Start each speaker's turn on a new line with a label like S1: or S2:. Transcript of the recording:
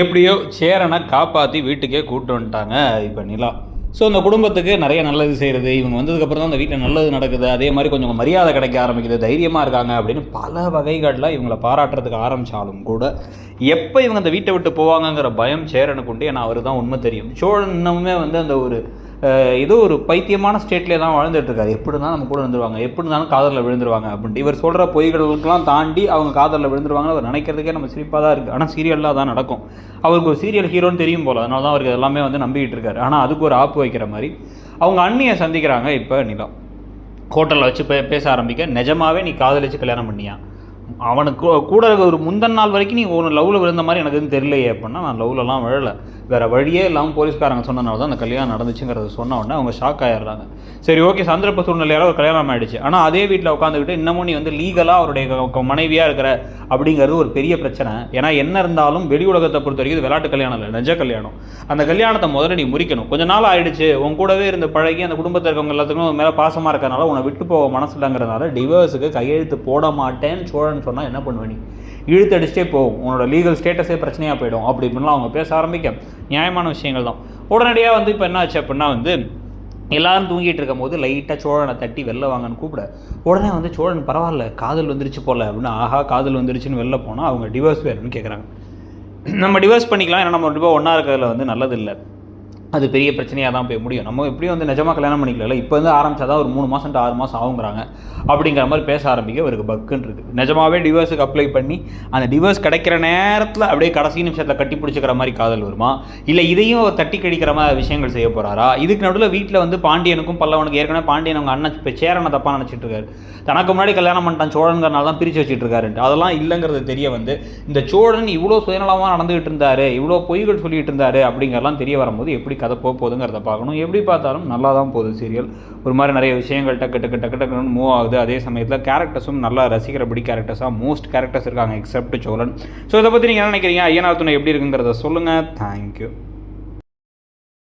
S1: எப்படியோ சேரனை காப்பாற்றி வீட்டுக்கே கூப்பிட்டு வந்துட்டாங்க இப்போ நிலா. ஸோ அந்த குடும்பத்துக்கு நிறைய நல்லது செய்கிறது இவங்க வந்ததுக்கப்புறம் தான் அந்த வீட்டில் நல்லது நடக்குது அதே மாதிரி கொஞ்சம் மரியாதை கிடைக்க ஆரம்பிக்குது தைரியமாக இருக்காங்க அப்படின்னு பல வகைகளில் இவங்களை பாராட்டுறதுக்கு ஆரம்பித்தாலும் கூட எப்போ இவங்க அந்த வீட்டை விட்டு போவாங்கங்கிற பயம் சேரனுக்கு உண்டு ஏன்னா அவர் தான் உண்மை தெரியும். சோழன் இன்னமுமே வந்து அந்த ஒரு ஏதோ ஒரு பைத்தியமான ஸ்டேட்லேயே தான் வாழ்ந்துட்டுருக்காரு எப்படி இருந்தாலும் நம்ம கூட வந்துருவாங்க எப்படி இருந்தாலும் காதலில் விழுந்துருவாங்க அப்படின்ட்டு இவர் சொல்கிற பொய்களுக்கெல்லாம் தாண்டி அவங்க காதலில் விழுந்துருவாங்கன்னு அவர் நினைக்கிறதுக்கே நம்ம சிரிப்பாக தான் இருக்குது ஆனால் சீரியலில் தான் நடக்கும். அவருக்கு ஒரு சீரியல் ஹீரோன்னு தெரியும் போல். அதனால தான் அவருக்கு எல்லாமே வந்து நம்பிக்கிட்டு இருக்காரு. ஆனால் அதுக்கு ஒரு ஆப்பு வைக்கிற மாதிரி அவங்க அண்ணியை சந்திக்கிறாங்க இப்போ நிலா. ஹோட்டலில் வச்சு பே பேச ஆரம்பிக்க நிஜமாவே நீ காதலிச்சு கல்யாணம் பண்ணியா? அவனுக்கு கூட ஒரு முந்தன் நாள் வரைக்கும் நீ ஒன்று லவ்வில் விழுந்த மாதிரி எனக்கு எதுவும் தெரியலையே அப்படின்னா நான் லவ்லலாம் விழலை. வேறு வழியே இல்லாமல் போலீஸ்காரங்க சொன்னனால தான் அந்த கல்யாணம் நடந்துச்சுங்கிறத சொன்ன உடனே அவங்க ஷாக் ஆயிடுறாங்க. சரி ஓகே சந்தர்ப்ப சூழ்நிலையால் ஒரு கல்யாணம் ஆகிடுச்சு ஆனால் அதே வீட்டில் உட்காந்துக்கிட்டு இன்னமும் நீ வந்து லீகலாக அவருடைய மனைவியாக இருக்கிற அப்படிங்கிறது ஒரு பெரிய பிரச்சனை. ஏன்னா என்ன இருந்தாலும் வெளி உலகத்தை பொறுத்த வரைக்கும் விளையாட்டு கல்யாணம் இல்லை நிஜ கல்யாணம். அந்த கல்யாணத்தை முதல்ல நீ முறிக்கணும். கொஞ்ச நாள் ஆயிடுச்சு. உன் கூடவே இருந்து பழகி அந்த குடும்பத்தில் இருக்கவங்க எல்லாத்துக்கும் மேலே பாசமாக இருக்கிறனால உன்னை விட்டு போக மனசு இல்லைங்கிறதுனால டிவோர்ஸுக்கு கையெழுத்து போட மாட்டேன்னு சோழன் சொன்னால் என்ன பண்ணுவேன் நீ? இழுத்து அடிச்சிட்டே போகும். உன்னோட லீகல் ஸ்டேட்டஸே பிரச்சனையாக போயிடும். அப்படி இப்படின்லாம் அவங்க பேச ஆரம்பிக்க நியாயமான விஷயங்கள் தான். உடனடியாக வந்து இப்போ என்ன ஆச்சு அப்படின்னா வந்து எல்லாரும் தூங்கிட்டு இருக்கும்போது லைட்டாக சோழனை தட்டி வெளில வாங்கன்னு கூப்பிட. உடனே வந்து சோழன் பரவாயில்ல காதல் வந்துருச்சு போல. அப்படின்னு ஆஹா காதல் வந்துருச்சுன்னு வெளில போனால் அவங்க டிவோர்ஸ் வேணும்னு கேட்குறாங்க நம்ம டிவோர்ஸ் பண்ணிக்கலாம். ஏன்னா நம்ம ரெண்டு பேரும் ஒன்றா இருக்கிறதுல வந்து நல்லது இல்லை அது பெரிய பிரச்சனையாக தான் போய் முடியும். நம்ம எப்படியும் வந்து நிஜமாக கல்யாணம் பண்ணிக்கல இப்போ வந்து ஆரம்பிச்சா ஒரு மூணு மாதம் ஆறு மாதம் ஆகுங்கிறாங்க. அப்படிங்கிற மாதிரி பேச ஆரம்பிக்க அவருக்கு பக்குன்னு இருக்குது நிஜமாவே டிவோர்ஸுக்கு அப்ளை பண்ணி அந்த டிவோர்ஸ் கிடைக்கிற நேரத்தில் அப்படியே கடைசி நிமிஷத்தில் கட்டி பிடிச்சிக்கிற மாதிரி காதல் வருமா? இல்லை இதையும் அவர் தட்டி கழிக்கிற மாதிரி விஷயங்கள் செய்ய போகிறாரா இதுக்கு நடுவில் வீட்டில் வந்து பாண்டியனுக்கும் பல்லவனுக்கு ஏற்கனவே பாண்டியன் அவங்க அண்ணன் இப்போ சேரனை தப்பாக நினச்சிட்டு இருக்காரு. தனக்கு முன்னாடி கல்யாணம் பண்ணிட்டான் சோழங்கிறனால தான் பிரித்து வச்சுட்டு இருக்காருன்ட்டு அதெல்லாம் இல்லைங்கிறது தெரிய வந்து இந்த சோழன் இவ்வளோ சுயநலமாக நடந்துகிட்டு இருந்தார் இவ்வளோ பொய்கள் சொல்லிகிட்டு இருந்தார் அப்படிங்கிறலாம் தெரிய வரும்போது எப்படி கதை போக போகுதுங்கிறத பார்க்கணும். எப்படி பார்த்தாலும் நல்லா தான் போகுது சீரியல் ஒரு மாதிரி நிறைய விஷயங்கள் டக்கு டக்கு டக்கு டக்குன்னு மூவ் ஆகுது. அதே சமயத்தில் கேரக்டர்ஸும் நல்லா ரசிக்கிறபடி கேரக்டர்ஸாக மோஸ்ட் கேரக்டர்ஸ் இருக்காங்க எக்ஸப்ட் சோழன். ஸோ இதை பற்றி நீங்கள் என்ன நினைக்கிறீங்க? ஐயனார் துணை எப்படி இருக்குங்கிறத சொல்லுங்கள் தேங்க்யூ